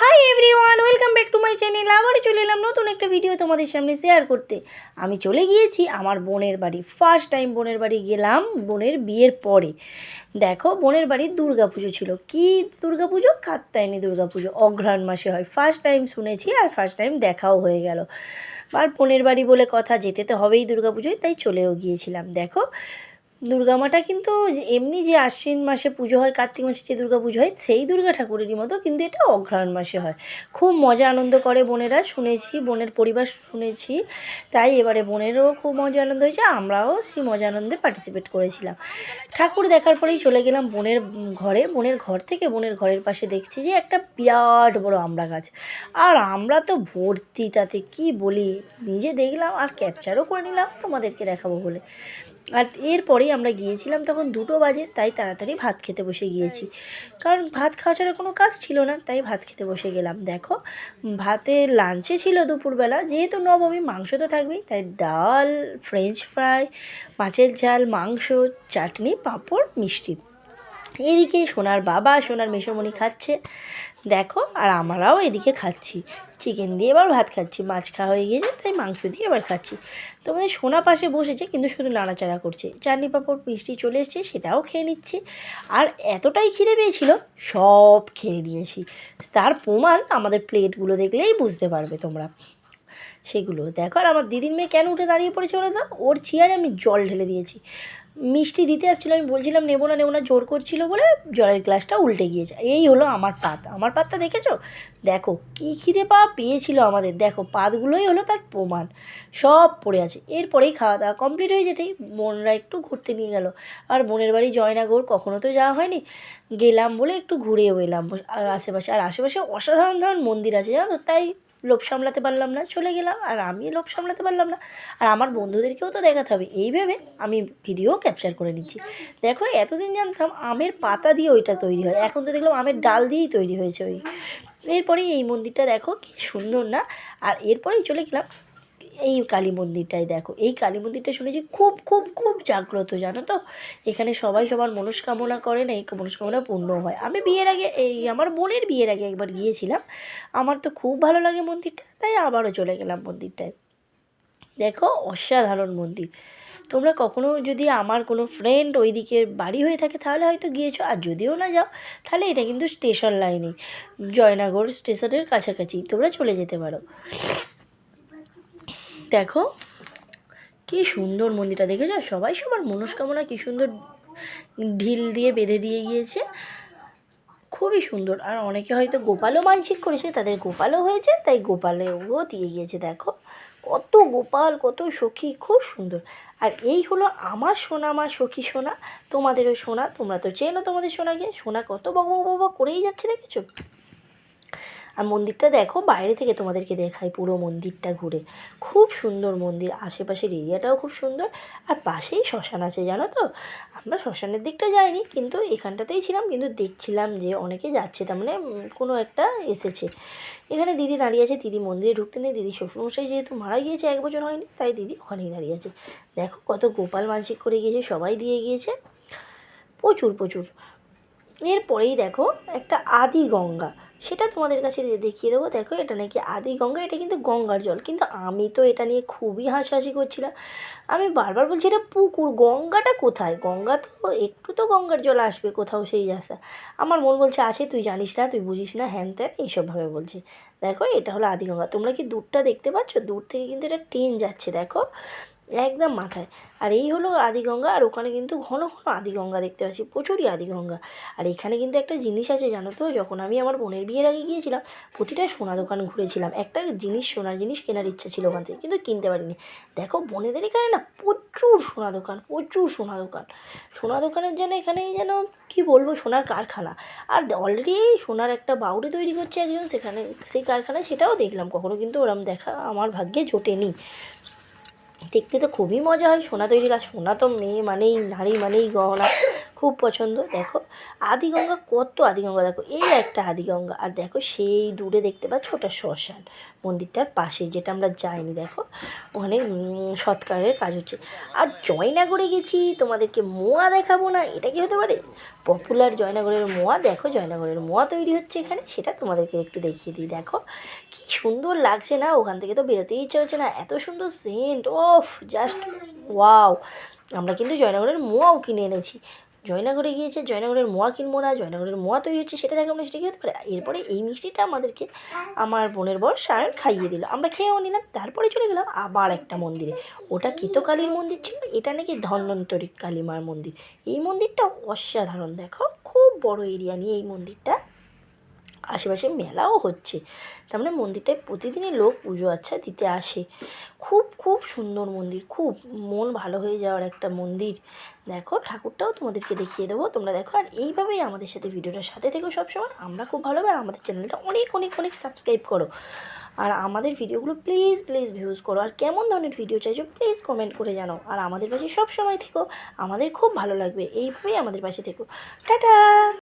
Hi everyone welcome back to my channel আবারও চলে এলাম নতুন একটা ভিডিও তোমাদের সামনে শেয়ার করতে। আমি চলে গিয়েছি আমার বোনের বাড়ি। ফার্স্ট টাইম বোনের বাড়ি গেলাম, বোনের বিয়ের পরে। দেখো, বোনের বাড়ির পুজো ছিল। কি পুজো কাত্তায়নি পুজো অঘ্রাণ মাসে হয়। ফার্স্ট টাইম শুনেছি আর ফার্স্ট টাইম দেখাও হয়ে গেল। আর বোনের বাড়ি বলে কথা, যেতে তো হবেই পুজোয় তাই চলেও গিয়েছিলাম। দেখো দুর্গামাটা কিন্তু এমনি যে আশ্বিন মাসে পুজো হয়, কার্তিক মাসে যে দুর্গা পুজো হয়, সেই দুর্গা ঠাকুরেরই মতো কিন্তু এটা অঘ্রাণ মাসে হয়। খুব মজা আনন্দ করে বোনেরা, শুনেছি, বোনের পরিবার শুনেছি। তাই এবারে বোনেরও খুব মজা আনন্দ হয়েছে, আমরাও সেই মজা আনন্দে পার্টিসিপেট করেছিলাম। ঠাকুর দেখার পরেই চলে গেলাম বোনের ঘরে। বোনের ঘর থেকে বোনের ঘরের পাশে দেখছি যে একটা বিরাট বড় আমড়া গাছ। আর আমরা তো ভর্তি, তাতে কি বলি? নিজে দেখলাম আর ক্যাপচারও করে নিলাম, তোমাদেরকে দেখাবো বলে। আর এরপরেই আমরা গিয়েছিলাম তখন দুটো বাজে, তাই তাড়াতাড়ি ভাত খেতে বসে গিয়েছি। কারণ ভাত খাওয়া ছাড়া কোনো কাজ ছিল না, তাই ভাত খেতে বসে গেলাম। দেখো ভাতের লাঞ্চে ছিল দুপুরবেলা, যেহেতু নবমী, মাংস তো থাকবেই, তাই ডাল ফ্রেঞ্চ ফ্রাই মাছের ঝাল, মাংস, চাটনি, পাঁপড়, মিষ্টি। এদিকে সোনার বাবা, সোনার মেসোমণি খাচ্ছে। দেখো, আর আমরাও এদিকে খাচ্ছি। চিকেন দিয়ে এবার ভাত খাচ্ছি। মাছ খাওয়া হয়ে গিয়েছে, তাই মাংস দিয়ে এবার খাচ্ছি। তোমাদের সোনা পাশে বসেছে, কিন্তু শুধু নাড়াচাড়া করছে। চাটনি পাঁপড়, মিষ্টি চলে এসছে, সেটাও খেয়ে নিচ্ছি। আর এতটাই খিদে পেয়েছিল, সব খেয়ে নিয়েছি। তার প্রমাণ আমাদের প্লেটগুলো দেখলেই বুঝতে পারবে তোমরা। সেগুলো, দেখো আর আমার দিদির মেয়ে কেন উঠে দাঁড়িয়ে পড়েছে বলো তো? ওর চেয়ারে আমি জল ঢেলে দিয়েছি। মিষ্টি দিতে আসছিল, আমি বলছিলাম, নেব না নেব না। জোর করছিল বলে জলের গ্লাসটা উল্টে গিয়েছে। এই হলো আমার পাত। আমার পাতটা দেখেছ? দেখো, কী খিদে পাওয়া পেয়েছিল আমাদের। দেখো, পাতগুলোই হলো তার প্রমাণ। সব পড়ে আছে। এরপরেই খাওয়া দাওয়া কমপ্লিট হয়ে যেতেই বোনরা একটু ঘুরতে নিয়ে গেল। আর বোনের বাড়ি জয়নাগর কখনো তো যাওয়া হয়নি। গেলাম বলে একটু ঘুরেও এলাম। আশেপাশে আর আশেপাশে অসাধারণ ধরনের মন্দির আছে, জানো? তাই লোভ সামলাতে পারলাম না, চলে গেলাম, আর আমি লোভ সামলাতে পারলাম না। আর আমার বন্ধুদেরকেও তো দেখাতে হবে। এই ভেবে আমি ভিডিও ক্যাপচার করে নিচ্ছি। দেখো, এতদিন জানতাম আমের পাতা দিয়ে ওইটা তৈরি হয়। এখন তো দেখলাম আমের ডাল দিয়েই তৈরি হয়েছে ওই। এরপরেই এই মন্দিরটা দেখো, কি সুন্দর না? আর এরপরেই চলে গেলাম এই কালী মন্দিরটাই দেখো। এই কালী মন্দিরটা শুনেছি খুব খুব খুব জাগ্রত, জানো তো? এখানে সবাই সবার মনস্কামনা করেন এই মনস্কামনা পূর্ণ হয়। আমি বিয়ের আগে এই আমার বোনের বিয়ের আগে একবার গিয়েছিলাম। আমার তো খুব ভালো লাগে মন্দিরটা, তাই আবারও চলে গেলাম মন্দিরটায়। দেখো, অসাধারণ মন্দির। তোমরা কখনো যদি আমার কোনো ফ্রেন্ড ওই দিকের বাড়ি হয়ে থাকে, তাহলে হয়তো গিয়েছো। আর যদিও না যাও, তাহলে এটা কিন্তু স্টেশন লাইনে জয়নগর স্টেশনের কাছাকাছি, তোমরা চলে যেতে পারো। দেখো, কি সুন্দর মন্দিরটা দেখেছ? সবাই সবার মনস্কামনা কি সুন্দর ঢিল দিয়ে বেঁধে দিয়ে গিয়েছে। খুবই সুন্দর। আর অনেকে হয়তো গোপালও মানসিক করেছে, তাদের গোপালও হয়েছে, তাই গোপালেও দিয়ে গিয়েছে, দেখো। কত গোপাল, কত সখী, খুব সুন্দর। আর এই হলো আমার সোনা, মা সখী সোনা। তোমাদেরও সোনা, তোমরা তো চেনো তোমাদের সোনাকে। সোনা কত বক বক করেই যাচ্ছে, দেখেছ? আর মন্দিরটা দেখো, বাইরে থেকে তোমাদেরকে দেখাই পুরো মন্দিরটা ঘুরে। খুব সুন্দর মন্দির, আশেপাশের এরিয়াটাও খুব সুন্দর, আর পাশেই শ্মশান আছে, জানো তো? আমরা শ্মশানের দিকটা যাইনি, কিন্তু এখানটাতেই ছিলাম, কিন্তু দেখছিলাম যে অনেকে যাচ্ছে, তার মানে কোনো একটা এসেছে। এখানে দিদি দাঁড়িয়ে আছে, দিদি মন্দিরে ঢুকতে নেই, দিদি শ্বশুরমশাই যেহেতু মারা গিয়েছে, এক বছর হয়নি, তাই দিদি ওখানেই দাঁড়িয়ে আছে। দেখো কত গোপাল মানসিক করে গিয়েছে, সবাই দিয়ে গিয়েছে। প্রচুর প্রচুর। এরপরেই দেখো একটা আদি গঙ্গা। সেটা তোমাদের কাছে দেখিয়ে দেবো। দেখো এটা নাকি আদি গঙ্গা, এটা কিন্তু গঙ্গার জল। কিন্তু আমি তো এটা নিয়ে খুবই হাসাহাসি করছিলাম। আমি বারবার বলছি, এটা পুকুর, গঙ্গাটা কোথায়? গঙ্গা তো একটু তো গঙ্গার জল আসবে কোথাও সেই রাস্তা। আমার মন বলছে, আছে, তুই জানিস না, তুই বুঝিস না, হ্যান ত্যান, এইসবভাবে বলছে। দেখো, এটা হলো আদি গঙ্গা। তোমরা কি দূরটা দেখতে পাচ্ছ? দূর থেকে কিন্তু এটা ট্রেন যাচ্ছে, দেখো। একদম মাথায়। আর এই হলো আদিগঙ্গা, আর ওখানে কিন্তু ঘন ঘন আদিগঙ্গা দেখতে পাচ্ছি, প্রচুরই আদিগঙ্গা। আর এখানে কিন্তু একটা জিনিস আছে, জানো তো? যখন আমি আমার বোনের বিয়ের আগে গিয়েছিলাম, প্রতিটা সোনা দোকান ঘুরেছিলাম। একটা জিনিস, সোনার জিনিস কেনার ইচ্ছা ছিল ওখান থেকে, কিন্তু কিনতে পারিনি। দেখো, বোনেদের এখানে না প্রচুর সোনা দোকান, প্রচুর সোনা দোকান। সোনা দোকানের যেন এখানেই যেন, কি বলব, সোনার কারখানা। আর অলরেডি সোনার একটা বাউরি তৈরি করছে একজন, সেখানে, সেই কারখানায় সেটাও দেখলাম। কখনো কিন্তু ওরম দেখা, আমার ভাগ্যে জোটেনি। দেখতে তো খুবই মজা হয়। সোনা তৈরি, আর সোনা তো মেয়ে মানেই, নারী মানেই গহনা। খুব পছন্দ। দেখো, আদিগঙ্গা কত আদিগঙ্গা, দেখো, এই একটা আদিগঙ্গা। আর দেখো, সেই দূরে দেখতে পাচ্ছ ওটা শ্মশান, মন্দিরটার পাশে যেটা আমরা যাইনি, দেখো, ওখানে সৎকারের কাজ হচ্ছে। আর জয়নগরে গেছি, তোমাদেরকে মোয়া দেখাবো না, এটা কি হতে পারে? পপুলার জয়নগরের মোয়া, দেখো, জয়নগরের মোয়া তৈরি হচ্ছে এখানে, সেটা তোমাদেরকে একটু দেখিয়ে দিই, দেখো। কি সুন্দর লাগছে না, ওখান থেকে তো বেরোতেই ইচ্ছা হচ্ছে না, এত সুন্দর সেন্ট ওফ জাস্ট ওয়াও আমরা কিন্তু জয়নগরের মোয়াও কিনে এনেছি। জয়নগরে গিয়েছে, জয়নগরের মোয়া কিনবো না, জয়নগরের মোয়া তৈরি হচ্ছে, সেটা দেখে আমরা সেটা খেতে পারে এরপরে এই মিষ্টিটা আমাদেরকে আমার বোনের বর সায়ন খাইয়ে দিল। আমরা খেয়েও নিলাম, তারপরে চলে গেলাম আবার একটা মন্দিরে। ওটা কিতকালীর মন্দির ছিল, এটা নাকি ধন্বন্তরী কালীমার মন্দির। এই মন্দিরটা অসাধারণ, দেখো, খুব বড় এরিয়া নিয়ে এই মন্দিরটা। আশেপাশে মেলাও হচ্ছে। তার মানে মন্দিরটায় প্রতিদিনই লোক পুজো আচ্ছা দিতে আসে। খুব খুব সুন্দর মন্দির, খুব মন ভালো হয়ে যাওয়ার একটা মন্দির। দেখো, ঠাকুরটাও তোমাদেরকে দেখিয়ে দেবো। তোমরা দেখো, আর এইভাবেই আমাদের সাথে ভিডিওটার সাথে থেকো সবসময়। আমরা খুব ভালোবাসি আর আমাদের চ্যানেলটা অনেক অনেক অনেক সাবস্ক্রাইব করো। আর আমাদের ভিডিওগুলো প্লিজ প্লিজ ভিউজ করো। আর কেমন ধরনের ভিডিও চাইছো প্লিজ কমেন্ট করে জানাও। আর আমাদের পাশে সব সময় থেকো। আমাদের খুব ভালো লাগবে। এইভাবেই আমাদের পাশে থেকো। টাটা!